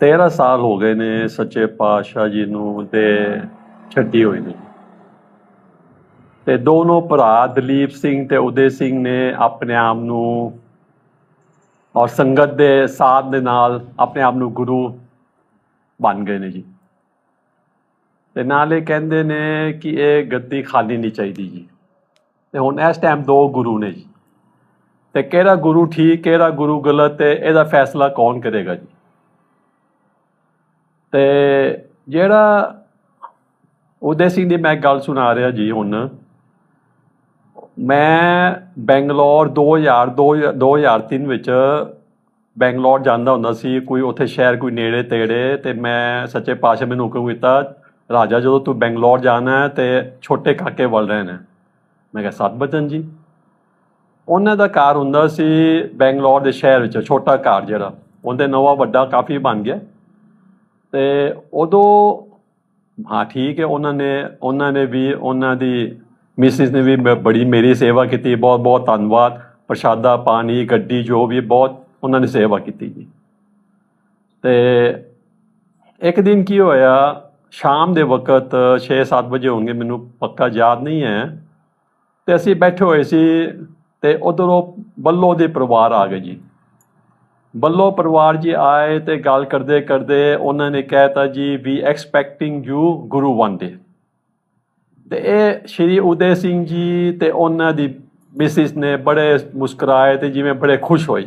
13 ਸਾਲ ਹੋ ਗਏ ਨੇ ਸੱਚੇ ਪਾਤਸ਼ਾਹ ਜੀ ਨੂੰ ਤੇ ਛੱਡੀ ਹੋਈ ਨੇ ਤੇ ਦੋਨੋਂ ਭਰਾ ਦਲੀਪ ਸਿੰਘ ਤੇ ਉਦੇ ਸਿੰਘ ਨੇ ਆਪਣੇ ਆਪ ਨੂੰ ਔਰ ਸੰਗਤ ਦੇ ਸਾਥ ਦੇ ਨਾਲ ਆਪਣੇ ਆਪ ਨੂੰ ਗੁਰੂ ਬਣ ਗਏ ਨੇ ਜੀ। ਤੇ ਨਾਲੇ ਕਹਿੰਦੇ ਨੇ ਕਿ ਇਹ ਗੱਦੀ ਖਾਲੀ ਨਹੀਂ ਚਾਹੀਦੀ ਜੀ। ਤੇ ਹੁਣ ਇਸ ਟਾਈਮ ਦੋ ਗੁਰੂ ਨੇ ਜੀ। ਤੇ ਕਿਹੜਾ ਗੁਰੂ ਠੀਕ, ਕਿਹੜਾ ਗੁਰੂ ਗਲਤ ਹੈ ਇਹਦਾ ਫੈਸਲਾ ਕੌਣ ਕਰੇਗਾ ਜੀ? ਤੇ ਜਿਹੜਾ ਉਦੇ ਸਿੰਘ ਦੀ ਮੈਂ ਗੱਲ ਸੁਣਾ ਰਿਹਾ ਜੀ ਹੁਣ, ਮੈਂ ਬੈਂਗਲੌਰ 2000 ਦੋ- 2003 ਵਿੱਚ ਬੈਂਗਲੌਰ ਜਾਂਦਾ ਹੁੰਦਾ ਸੀ, ਕੋਈ ਉੱਥੇ ਸ਼ਹਿਰ ਕੋਈ ਨੇੜੇ ਤੇੜੇ ਤੇ ਮੈਂ ਸੱਚੇ ਪਾਤਸ਼ਾਹ ਮੈਨੂੰ ਹੁਕਮ ਕੀਤਾ, ਰਾਜਾ, ਜਦੋਂ ਤੂੰ ਬੈਂਗਲੌਰ ਜਾਣਾ ਹੈ ਤੇ ਛੋਟੇ ਕਾਕੇ ਵੱਲ ਰਹਿਣਾ ਮੈਂ ਕਿਹਾ, ਸਤ ਬਚਨ ਜੀ। ਉਹਨਾਂ ਦਾ ਘਰ ਹੁੰਦਾ ਸੀ ਬੈਂਗਲੌਰ ਦੇ ਸ਼ਹਿਰ ਵਿੱਚ, ਛੋਟਾ ਘਰ ਜਿਹੜਾ, ਉਹਦੇ ਨਵਾਂ ਵੱਡਾ ਕਾਫੀ ਬਣ ਗਿਆ। ਤੇ ਉਦੋਂ, ਹਾਂ, ਠੀਕ ਹੈ, ਉਹਨਾਂ ਨੇ ਉਹਨਾਂ ਨੇ ਵੀ, ਉਹਨਾਂ ਦੀ ਮਿਸਿਸ ਨੇ ਵੀ ਬ- ਬੜੀ ਮੇਰੀ ਸੇਵਾ ਕੀਤੀ, ਬਹੁਤ ਬਹੁਤ ਧੰਨਵਾਦ। ਪ੍ਰਸ਼ਾਦਾ, ਪਾਣੀ, ਗੱਡੀ, ਜੋ ਵੀ, ਬਹੁਤ ਉਹਨਾਂ ਨੇ ਸੇਵਾ ਕੀਤੀ ਜੀ। ਤੇ ਇੱਕ ਦਿਨ ਕੀ ਹੋਇਆ, ਸ਼ਾਮ ਦੇ ਵਕਤ 6-7 ਵਜੇ ਹੋਣਗੇ, ਮੈਨੂੰ ਪੱਕਾ ਯਾਦ ਨਹੀਂ ਹੈ। ਤੇ ਅਸੀਂ ਬੈਠੇ ਹੋਏ ਸੀ, ਤੇ ਉਧਰੋਂ ਬੱਲੋ ਦੇ ਪਰਿਵਾਰ ਆ ਗਏ ਜੀ। ਬੱਲੋ ਪਰਿਵਾਰ ਜੀ ਆਏ ਤੇ ਗੱਲ ਕਰਦੇ ਕਰਦੇ ਉਹਨਾਂ ਨੇ ਕਹਿਤਾ ਜੀ we expecting you Guru one day ਤੇ ਇਹ ਸ਼੍ਰੀ ਉਦੈ ਸਿੰਘ ਜੀ ਤੇ ਉਹਨਾਂ ਦੀ ਮਿਸਿਸ ਨੇ ਬੜੇ ਮੁਸਕਰਾਏ ਤੇ ਜਿਵੇਂ ਬੜੇ ਖੁਸ਼ ਹੋਏ।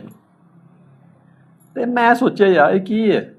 ਤੇ ਮੈਂ ਸੋਚਿਆ ਯਾਰ ਇਹ ਕੀ ਹੈ?